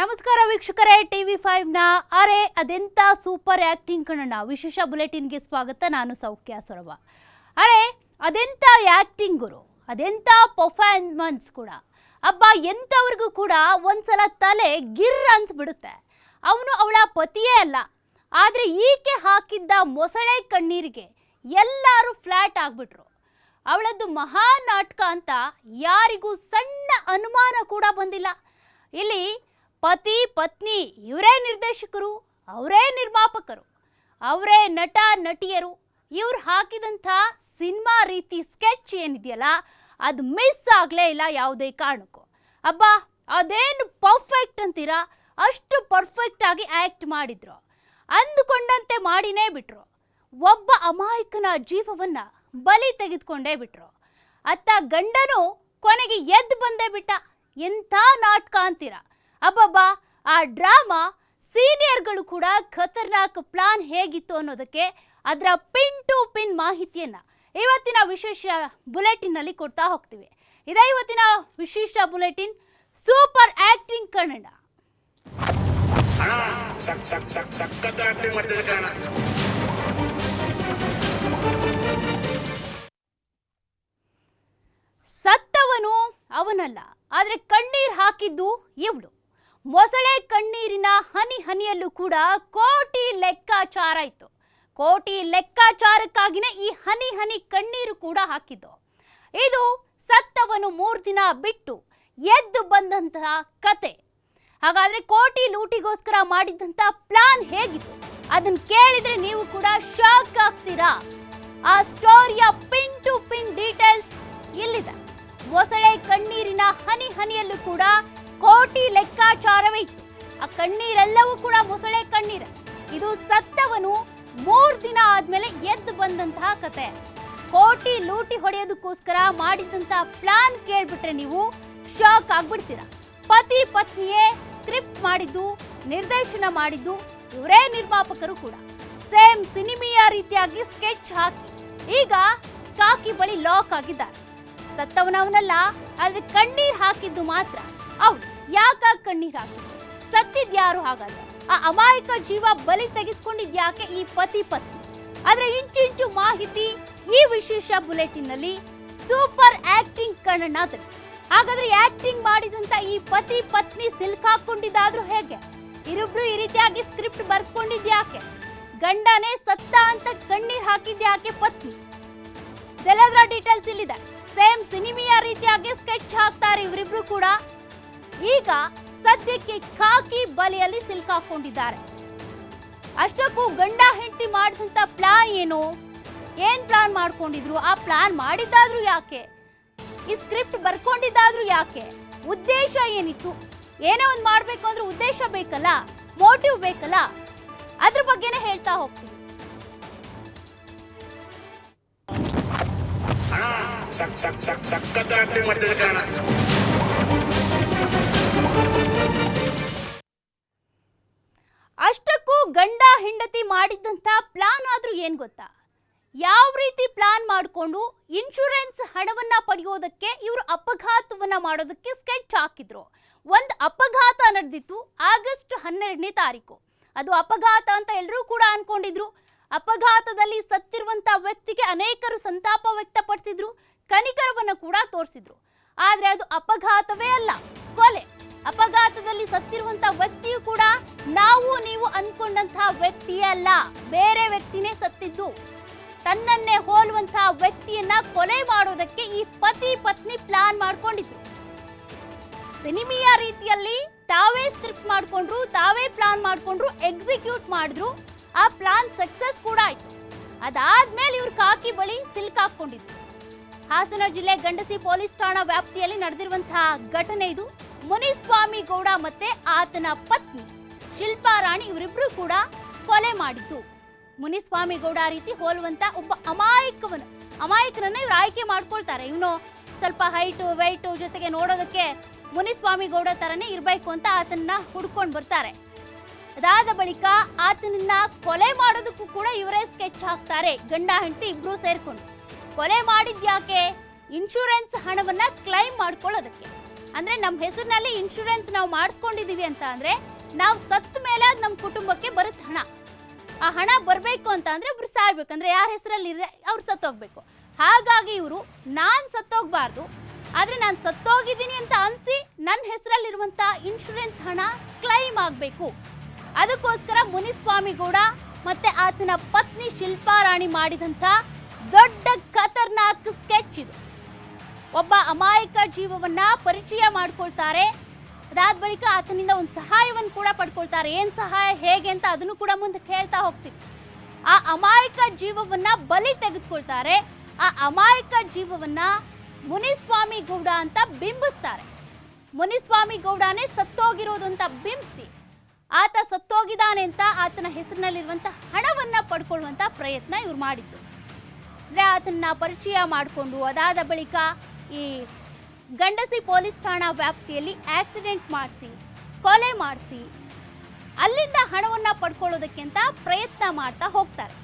ನಮಸ್ಕಾರ ವೀಕ್ಷಕರೇ, ಟಿವಿ ಫೈವ್ನ ಅರೆ ಅದೆಂತ ಸೂಪರ್ ಆಕ್ಟಿಂಗ್ ಕಣಣ್ಣ. ವಿಶೇಷ ಬುಲೆಟಿನ್ಗೆ ಸ್ವಾಗತ, ನಾನು ಸೌಖ್ಯ ಸೊರಬ. ಅರೆ, ಅದೆಂತ ಆಕ್ಟಿಂಗ್ ಗುರು? ಅದೆಂತ ಪರ್ಫಾರ್ಮೆನ್ಸ್ ಕೂಡ? ಅಬ್ಬ, ಎಂಥವ್ರಿಗೂ ಕೂಡ ಒಂದ್ಸಲ ತಲೆ ಗಿರ್ ಅನ್ಸ್ಬಿಡುತ್ತೆ. ಅವನು ಅವಳ ಪತಿಯೇ ಅಲ್ಲ. ಆದರೆ ಈಕೆ ಹಾಕಿದ್ದ ಮೊಸಳೆ ಕಣ್ಣೀರಿಗೆ ಎಲ್ಲರೂ ಫ್ಲ್ಯಾಟ್ ಆಗ್ಬಿಟ್ರು. ಅವಳದ್ದು ಮಹಾ ನಾಟಕ ಅಂತ ಯಾರಿಗೂ ಸಣ್ಣ ಅನುಮಾನ ಕೂಡ ಬಂದಿಲ್ಲ. ಇಲ್ಲಿ ಪತಿ, ಪತ್ನಿ, ಇವರೇ ನಿರ್ದೇಶಕರು, ಅವರೇ ನಿರ್ಮಾಪಕರು, ಅವರೇ ನಟ, ನಟಿಯರು, ಇವ್ರು ಹಾಕಿದಂಥ ಸಿನಿಮಾ ರೀತಿ ಸ್ಕೆಚ್ ಏನಿದೆಯಲ್ಲ, ಅದು ಮಿಸ್ ಆಗಲೇ ಇಲ್ಲ ಯಾವುದೇ ಕಾರಣಕ್ಕೂ. ಅಬ್ಬ, ಅದೇನು ಪರ್ಫೆಕ್ಟ್ ಅಂತೀರಾ? ಅಷ್ಟು ಪರ್ಫೆಕ್ಟ್ ಆಗಿ ಆ್ಯಕ್ಟ್ ಮಾಡಿದ್ರು. ಅಂದುಕೊಂಡಂತೆ ಮಾಡಿನೇ ಬಿಟ್ರು. ಒಬ್ಬ ಅಮಾಯಕನ ಜೀವವನ್ನು ಬಲಿ ತೆಗೆದುಕೊಂಡೇ ಬಿಟ್ರು. ಅತ್ತ ಗಂಡನು ಕೊನೆಗೆ ಎದ್ದು ಬಂದೇ ಬಿಟ್ಟ. ಎಂಥ ನಾಟಕ ಅಂತೀರ? ಅಬ್ಬಬ್ಬಾ ಆ ಡ್ರಾಮಾ ಸೀನಿಯರ್ಗಳು ಕೂಡ ಖತರ್ನಾಕ್ ಪ್ಲಾನ್ ಹೇಗಿತ್ತು ಅನ್ನೋದಕ್ಕೆ ಅದರ ಪಿನ್ ಟು ಪಿನ್ ಮಾಹಿತಿಯನ್ನ ಇವತ್ತಿನ ವಿಶೇಷ ಬುಲೆಟಿನ್ನಲ್ಲಿ ಕೊಡ್ತಾ ಹೋಗ್ತೀವಿ. ಇದೇ ಇವತ್ತಿನ ವಿಶಿಷ್ಟ ಬುಲೆಟಿನ್ ಸೂಪರ್ ಆಕ್ಟಿಂಗ್ ಕನ್ನಡ. ಸತ್ತವನು ಅವನಲ್ಲ ಆದರೆ ಕಣ್ಣೀರ್ ಹಾಕಿದ್ದು ಇವಳು. ಮೊಸಳೆ ಕಣ್ಣೀರಿನ ಹನಿ ಹನಿಯಲ್ಲೂ ಕೂಡ ಕೋಟಿ ಲೆಕ್ಕಾಚಾರ ಇತ್ತು. ಕೋಟಿ ಲೆಕ್ಕಾಚಾರಕ್ಕಾಗಿನೇ ಈ ಹನಿ ಹನಿ ಕಣ್ಣೀರು ಕೂಡ ಹಾಕಿದ್ದು. ಇದು ಸತ್ತವನು ಮೂರು ದಿನ ಬಿಟ್ಟು ಎದ್ದು ಬಂದಂತಹ ಕತೆ. ಹಾಗಾದ್ರೆ ಕೋಟಿ ಲೂಟಿಗೋಸ್ಕರ ಮಾಡಿದಂತ ಪ್ಲಾನ್ ಹೇಗಿತ್ತು? ಅದನ್ನ ಕೇಳಿದ್ರೆ ನೀವು ಕೂಡ ಶಾಕ್ ಆಗ್ತೀರಾ? ಆ ಸ್ಟೋರಿಯ ಪಿನ್ ಟು ಪಿನ್ ಡೀಟೇಲ್ಸ್ ಇಲ್ಲಿದೆ. ಮೊಸಳೆ ಕಣ್ಣೀರಿನ ಹನಿ ಹನಿಯಲ್ಲೂ ಕೂಡ ಕೋಟಿ ಲೆಕ್ಕಾಚಾರವೇ. ಆ ಕಣ್ಣೀರೆಲ್ಲವೂ ಕೂಡ ಮೊಸಳೆ ಕಣ್ಣೀರ. ಇದು ಸತ್ತವನು ಮೂರ್ ದಿನ ಆದ್ಮೇಲೆ ಎದ್ದು ಬಂದಂತಹ ಕತೆ. ಕೋಟಿ ಲೂಟಿ ಹೊಡೆಯೋದಕ್ಕೋಸ್ಕರ ಮಾಡಿದಂತಹ ಪ್ಲಾನ್ ಕೇಳ್ಬಿಟ್ರೆ ನೀವು ಶಾಕ್ ಆಗ್ಬಿಡ್ತೀರಾ. ಪತಿ ಪತ್ನಿಯೇ ಸ್ಕ್ರಿಪ್ಟ್ ಮಾಡಿದ್ದು, ನಿರ್ದೇಶನ ಮಾಡಿದ್ದು ಇವರೇ ನಿರ್ಮಾಪಕರು ಕೂಡ. ಸೇಮ್ ಸಿನಿಮೆಯ ರೀತಿಯಾಗಿ ಸ್ಕೆಚ್ ಹಾಕಿ. ಈಗ ಕಾಕಿ ಬಳಿ ಲಾಕ್ ಆಗಿದ್ದಾರೆ. ಸತ್ತವನವನಲ್ಲ, ಆದ್ರೆ ಕಣ್ಣೀರ್ ಹಾಕಿದ್ದು ಮಾತ್ರ. ಅವ್ನು ಯಾಕ ಕಣ್ಣೀರ್ ಹಾಕಿದ್ದು ಸತ್ತಿದ್ಯಾರು ಹಾಗಾದ್ರೆ ಆ ಅಮಾಯಕ ಜೀವ ಬಲಿ ತೆಗೆದುಕೊಂಡಿದ್ಯಾಕೆ ಈ ಪತಿ ಪತ್ನಿ? ಆದ್ರೆ ಇಂಚು ಇಂಚು ಮಾಹಿತಿ ಈ ವಿಶೇಷ ಬುಲೆಟಿನ್ನಲ್ಲಿ ಸೂಪರ್ ಆಕ್ಟಿಂಗ್ ಕಣ್ಣನಾದ್ರು. ಹಾಗಾದ್ರೆ ಆಕ್ಟಿಂಗ್ ಮಾಡಿದಂತ ಈ ಪತಿ ಪತ್ನಿ ಸಿಲ್ಕಾಕೊಂಡಿದ್ದಾದ್ರೂ ಹೇಗೆ? ಇರಿಬ್ರು ಈ ರೀತಿಯಾಗಿ ಸ್ಕ್ರಿಪ್ಟ್ ಬರ್ಕೊಂಡಿದ್ಯಾಕೆ? ಗಂಡನೇ ಸತ್ತ ಅಂತ ಕಣ್ಣೀರ್ ಹಾಕಿದ್ಯಾಕೆ ಪತ್ನಿ? ಡೀಟೇಲ್ಸ್ ಇಲ್ಲಿದೆ. ಸೇಮ್ ಸಿನಿಮಿಯ ರೀತಿಯಾಗಿ ಸ್ಕೆಚ್ ಹಾಕ್ತಾರೆ ಇವರಿಬ್ರು ಕೂಡ. ಈಗ ಸದ್ಯಕ್ಕೆ ಖಾಕಿ ಬಲಿಯಲ್ಲಿ ಸಿಲ್ಕಾಕೊಂಡಿದ್ದಾರೆ ಅಷ್ಟಕ್ಕೂ ಗಂಡ ಹೆಂಡತಿ ಮಾಡಿದಂತ ಪ್ಲಾನ್ ಏನು? ಏನ್ ಪ್ಲಾನ್ ಮಾಡ್ಕೊಂಡಿದ್ರು? ಆ ಪ್ಲಾನ್ ಮಾಡಿದ್ದಾದ್ರೂ ಯಾಕೆ? ಈ ಸ್ಕ್ರಿಪ್ಟ್ ಬರ್ಕೊಂಡಿದ್ದಾದ್ರೂ ಯಾಕೆ? ಉದ್ದೇಶ ಏನಿತ್ತು? ಏನೋ ಒಂದು ಮಾಡಬೇಕು ಅಂದ್ರೆ ಉದ್ದೇಶ ಬೇಕಲ್ಲ ಮೋಟಿವ್ ಬೇಕಲ್ಲ? ಅದ್ರ ಬಗ್ಗೆನೇ ಹೇಳ್ತಾ ಹೋಗ್ತೀನಿ. ಸಕ್ ಸಕ್ ಸಕ್ ಪ್ಲಾನ್ ಆದರೂ ಏನು ಗೊತ್ತಾ? ಯಾವ ರೀತಿ ಪ್ಲಾನ್ ಮಾಡಿಕೊಂಡು ಇನ್ಶೂರೆನ್ಸ್ ಹಣವನ್ನು ಪಡೆಯೋದಕ್ಕೆ ಇವರು ಅಪಘಾತವನ್ನು ಮಾಡೋದಕ್ಕೆ ಸ್ಕೆಚ್ ಹಾಕಿದ್ರು. ಒಂದು ಅಪಘಾತ ನಡೆದಿತ್ತು ಆಗಸ್ಟ್ ಹನ್ನೆರಡನೇ ತಾರೀಕು. ಅದು ಅಪಘಾತ ಅಂತ ಎಲ್ಲರೂ ಕೂಡ ಅನ್ಕೊಂಡಿದ್ರು. ಅಪಘಾತದಲ್ಲಿ ಸತ್ತಿರುವಂಥ ವ್ಯಕ್ತಿಗೆ ಅನೇಕರು ಸಂತಾಪ ವ್ಯಕ್ತಪಡಿಸಿದ್ರು, ಕನಿಕರವನ್ನು ಕೂಡ ತೋರಿಸಿದ್ರು. ಆದ್ರೆ ಅದು ಅಪಘಾತವೇ ಅಲ್ಲ. ಸತ್ತಿರುವಂತ ವ್ಯಕ್ತಿಯು ಕೂಡ ನಾವು ನೀವು ಅನ್ಕೊಂಡಂತಹ ವ್ಯಕ್ತಿಯೇ ಅಲ್ಲ, ಬೇರೆ ವ್ಯಕ್ತಿನೇ ಸತ್ತಿದ್ದು. ತನ್ನನ್ನೇ ಹೋಲುವಂತಹ ವ್ಯಕ್ತಿಯನ್ನ ಕೊಲೆ ಮಾಡೋದಕ್ಕೆ ಈ ಪತಿ ಪತ್ನಿ ಪ್ಲಾನ್ ಮಾಡ್ಕೊಂಡಿದ್ರು. ಸಿನಿಮೆಯ ರೀತಿಯಲ್ಲಿ ತಾವೇ ಸ್ಕ್ರಿಪ್ಟ್ ಮಾಡ್ಕೊಂಡ್ರು, ತಾವೇ ಪ್ಲಾನ್ ಮಾಡ್ಕೊಂಡ್ರು ಎಕ್ಸಿಕ್ಯೂಟ್ ಮಾಡಿದ್ರು, ಆ ಪ್ಲಾನ್ ಸಕ್ಸಸ್ ಕೂಡ ಆಯ್ತು. ಅದಾದ್ಮೇಲೆ ಇವ್ರು ಕಾಕಿ ಬಳಿ ಸಿಲ್ಕ್ ಹಾಕೊಂಡಿದ್ರು ಹಾಸನ ಜಿಲ್ಲೆ ಗಂಡಸಿ ಪೊಲೀಸ್ ಠಾಣಾ ವ್ಯಾಪ್ತಿಯಲ್ಲಿ ನಡೆದಿರುವಂತಹ ಘಟನೆ ಇದು. ಮುನಿಸ್ವಾಮಿ ಗೌಡ ಮತ್ತೆ ಆತನ ಪತ್ನಿ ಶಿಲ್ಪಾ ರಾಣಿ ಇವರಿಬ್ರು ಕೂಡ ಕೊಲೆ ಮಾಡಿದ್ದು. ಮುನಿಸ್ವಾಮಿ ಗೌಡ ರೀತಿ ಹೋಲುವಂತ ಒಬ್ಬ ಅಮಾಯಕವನು. ಅಮಾಯಕನನ್ನ ಇವ್ರು ಆಯ್ಕೆ ಮಾಡ್ಕೊಳ್ತಾರೆ. ಇವನು ಸ್ವಲ್ಪ ಹೈಟು ವೈಟು ಜೊತೆಗೆ ನೋಡೋದಕ್ಕೆ ಮುನಿಸ್ವಾಮಿ ಗೌಡ ತರನೇ ಇರಬೇಕು ಅಂತ ಆತನನ್ನ ಹುಡ್ಕೊಂಡು ಬರ್ತಾರೆ. ಅದಾದ ಬಳಿಕ ಆತನನ್ನ ಕೊಲೆ ಮಾಡೋದಕ್ಕೂ ಕೂಡ ಇವರೇ ಸ್ಕೆಚ್ ಹಾಕ್ತಾರೆ. ಗಂಡ, ಹೆಂಡತಿ ಇಬ್ರು ಸೇರ್ಕೊಂಡು. ಕೊಲೆ ಮಾಡಿದ್ಯಾಕೆ? ಇನ್ಶೂರೆನ್ಸ್ ಹಣವನ್ನ ಕ್ಲೈಮ್ ಮಾಡ್ಕೊಳ್ಳೋದಕ್ಕೆ. ಅಂದ್ರೆ ನಮ್ಮ ಹೆಸರಿನಲ್ಲಿ ಇನ್ಶೂರೆನ್ಸ್ ನಾವು ಮಾಡಿಸ್ಕೊಂಡಿದೀವಿ ಅಂತ ಅಂದ್ರೆ ನಾವು ಸತ್ತ ಮೇಲೆ ಅದು ನಮ್ಮ ಕುಟುಂಬಕ್ಕೆ ಬರುತ್ತೆ ಹಣ. ಆ ಹಣ ಬರಬೇಕು ಅಂತ ಅಂದ್ರೆ ಒಬ್ರು ಸಾಯ್ಬೇಕಂದ್ರೆ ಯಾರ ಹೆಸರಲ್ಲಿ ಇದೆ ಅವ್ರು ಸತ್ತೋಗ್ಬೇಕು. ಹಾಗಾಗಿ ಇವರು, ನಾನು ಸತ್ತೋಗ್ಬಾರ್ದು. ಆದ್ರೆ ನಾನು ಸತ್ತೋಗಿದ್ದೀನಿ ಅಂತ ಅನ್ಸಿ ನನ್ನ ಹೆಸರಲ್ಲಿರುವಂತ ಇನ್ಶೂರೆನ್ಸ್ ಹಣ ಕ್ಲೈಮ್ ಆಗಬೇಕು. ಅದಕ್ಕೋಸ್ಕರ ಮುನಿಸ್ವಾಮಿಗೌಡ ಮತ್ತೆ ಆತನ ಪತ್ನಿ ಶಿಲ್ಪಾರಾಣಿ ಮಾಡಿದಂತ ದೊಡ್ಡ ಖತರ್ನಾಕ್ ಸ್ಕೆಚ್ ಇದು. ಒಬ್ಬ ಅಮಾಯಕ ಜೀವವನ್ನ ಪರಿಚಯ ಮಾಡ್ಕೊಳ್ತಾರೆ. ಅದಾದ ಬಳಿಕ ಆತನಿಂದ ಒಂದು ಸಹಾಯವನ್ನು ಕೂಡ ಪಡ್ಕೊಳ್ತಾರೆ. ಏನು ಸಹಾಯ, ಹೇಗೆ ಅಂತ ಅದನ್ನು ಕೂಡ ಮುಂದೆ ಕೇಳ್ತಾ ಹೋಗ್ತೀವಿ. ಆ ಅಮಾಯಕ ಜೀವವನ್ನ ಬಲಿ ತೆಗೆದುಕೊಳ್ತಾರೆ. ಆ ಅಮಾಯಕ ಜೀವವನ್ನ ಮುನಿಸ್ವಾಮಿ ಗೌಡ ಅಂತ ಬಿಂಬಿಸ್ತಾರೆ. ಮುನಿಸ್ವಾಮಿ ಗೌಡನೇ ಸತ್ತೋಗಿರೋದು ಅಂತ ಬಿಂಬಿಸಿ, ಆತ ಸತ್ತೋಗಿದ್ದಾನೆ ಅಂತ ಆತನ ಹೆಸರಿನಲ್ಲಿರುವಂತ ಹಣವನ್ನ ಪಡ್ಕೊಳ್ಳುವಂತ ಪ್ರಯತ್ನ ಇವ್ರು ಮಾಡಿತ್ತು ಅಂದ್ರೆ ಆತನ್ನ ಪರಿಚಯ ಮಾಡಿಕೊಂಡು ಅದಾದ ಬಳಿಕ ಈ ಗಂಡಸಿ ಪೊಲೀಸ್ ಠಾಣಾ ವ್ಯಾಪ್ತಿಯಲ್ಲಿ ಆಕ್ಸಿಡೆಂಟ್ ಮಾಡಿಸಿ, ಕೊಲೆ ಮಾಡಿಸಿ, ಅಲ್ಲಿಂದ ಹಣವನ್ನು ಪಡ್ಕೊಳ್ಳೋದಕ್ಕಿಂತ ಪ್ರಯತ್ನ ಮಾಡ್ತಾ ಹೋಗ್ತಾರೆ.